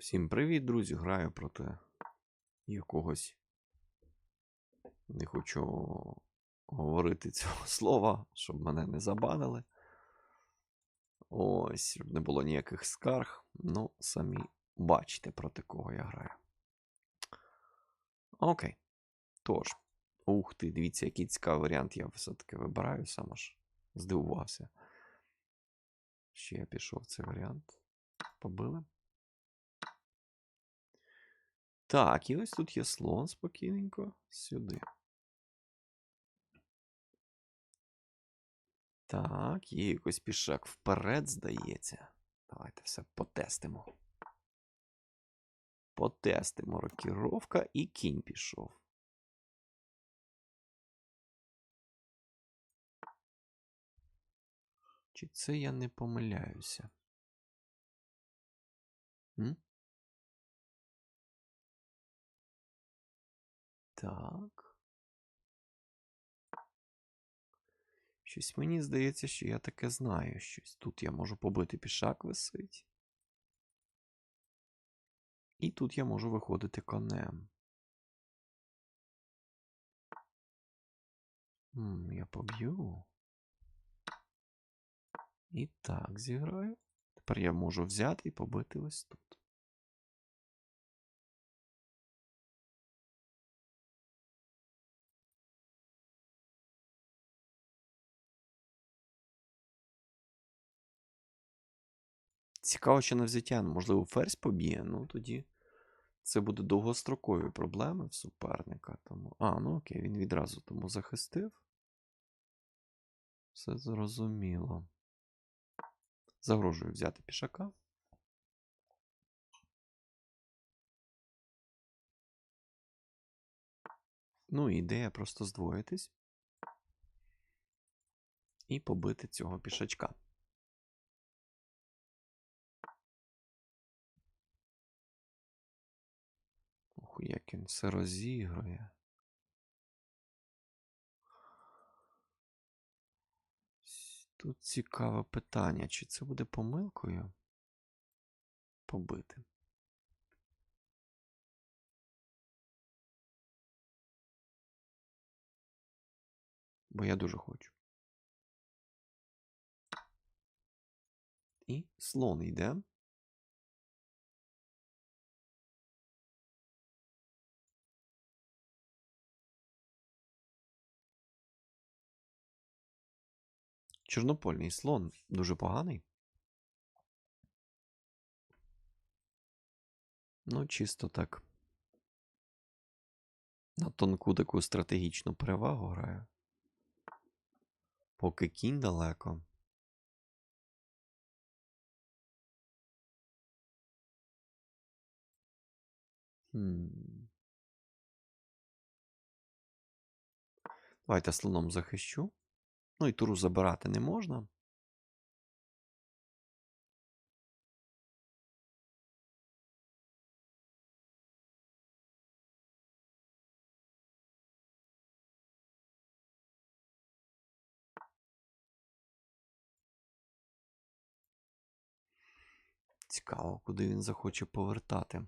Всім привіт, друзі! Граю проти якогось. Не хочу говорити цього слова, щоб мене не забанили. Ось, щоб не було ніяких скарг. Ну, самі бачите, проти кого я граю. Окей. Тож. Ух ти, дивіться, який цікавий варіант я все-таки вибираю, сам аж здивувався. Ще я пішов цей варіант. Побили. Так, і ось тут є слон спокійненько. Сюди. Так, є якийсь пішак вперед, здається. Давайте все потестимо. Потестимо рокіровка і кінь пішов. Чи це я не помиляюся? М? Так. Щось мені здається, що я таке знаю щось. Тут я можу побити пішак висить. І тут я можу виходити конем. М, я поб'ю. І так зіграю. Тепер я можу взяти і побити ось тут. Цікаво, що на взяття, ну, можливо, ферзь поб'є, ну тоді це буде довгострокові проблеми в суперника. Тому... А, ну окей, він відразу тому захистив. Все зрозуміло. Загрожую взяти пішака. Ну, ідея просто здвоїтись і побити цього пішачка. Ох, як він все розігрує. Тут цікаве питання, чи це буде помилкою побити. Бо я дуже хочу. І слон йде. Чорнопольний слон дуже поганий. Ну, чисто так. На тонку таку стратегічну перевагу граю. Поки кінь далеко. Хм. Давайте слоном захищу. Ну і туру забирати не можна. Цікаво, куди він захоче повертати.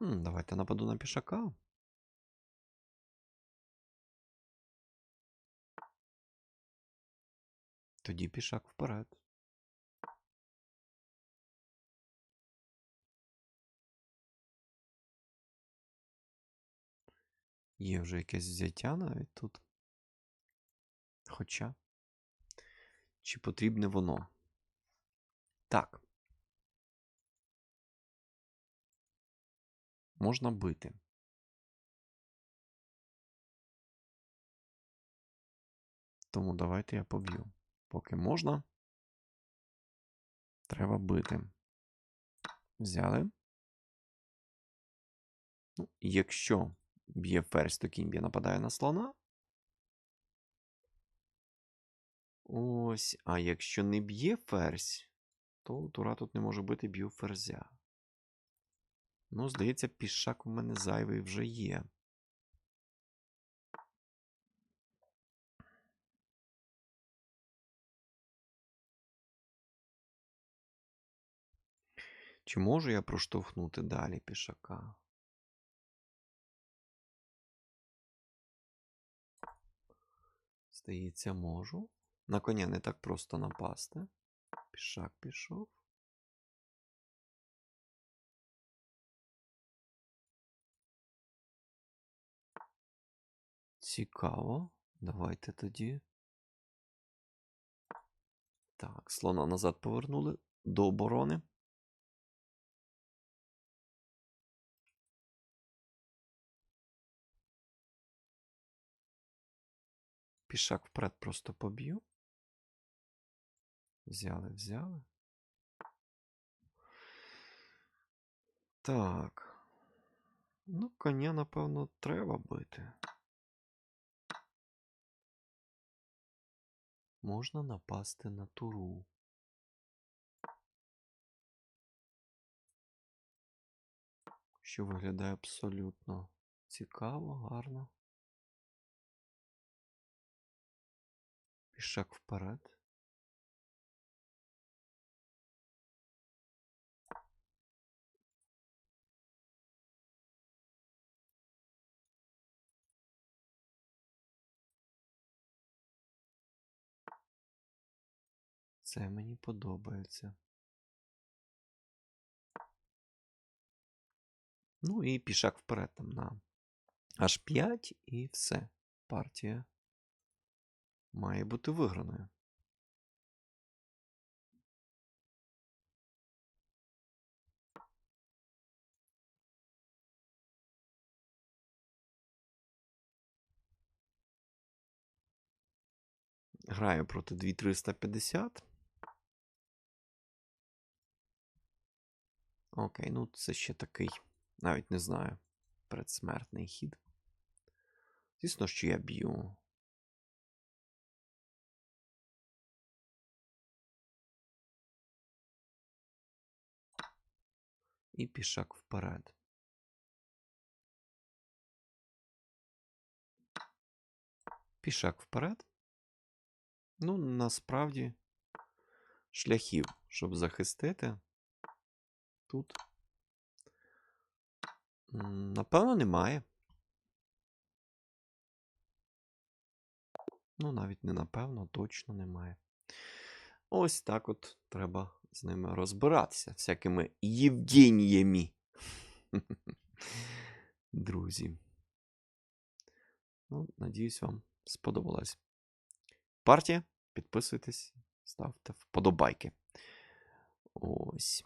М, Давайте нападу на пішака. Тоді пішак вперед. Є вже якесь взяття навіть тут. Хоча. Чи потрібне воно? Так. Можна бити. Тому давайте я поб'ю. Поки можна. Треба бити. Взяли. Ну, якщо б'є ферзь, то кінь б'є нападає на слона. Ось. А якщо не б'є ферзь, то тура тут не може бити б'ю ферзя. Ну, здається, пішак у мене зайвий вже є. Чи можу я проштовхнути далі пішака? Здається, можу. На коня не так просто напасти. Пішак пішов. Цікаво. Давайте тоді. Так, слона назад повернули до оборони. Пішак вперед просто поб'ю. Взяли, взяли. Так. Ну, коня, напевно, треба бити. Можна напасти на туру. Що виглядає абсолютно цікаво, гарно. Пішак вперед. Це мені подобається. Ну і пішак вперед там на аж 5 і все. Партія має бути виграною. Граю проти 2350. Окей, ну це ще такий, навіть не знаю, предсмертний хід. Звісно, що я б'ю. І пішак вперед. Пішак вперед. Ну, насправді, шляхів, щоб захистити. Тут. Напевно, немає. Ну, навіть не напевно, точно немає. Ось так от треба з ними розбиратися, всякими Євгеніями. Друзі. Ну, надіюсь, вам сподобалась партія. Підписуйтесь, ставте вподобайки. Ось.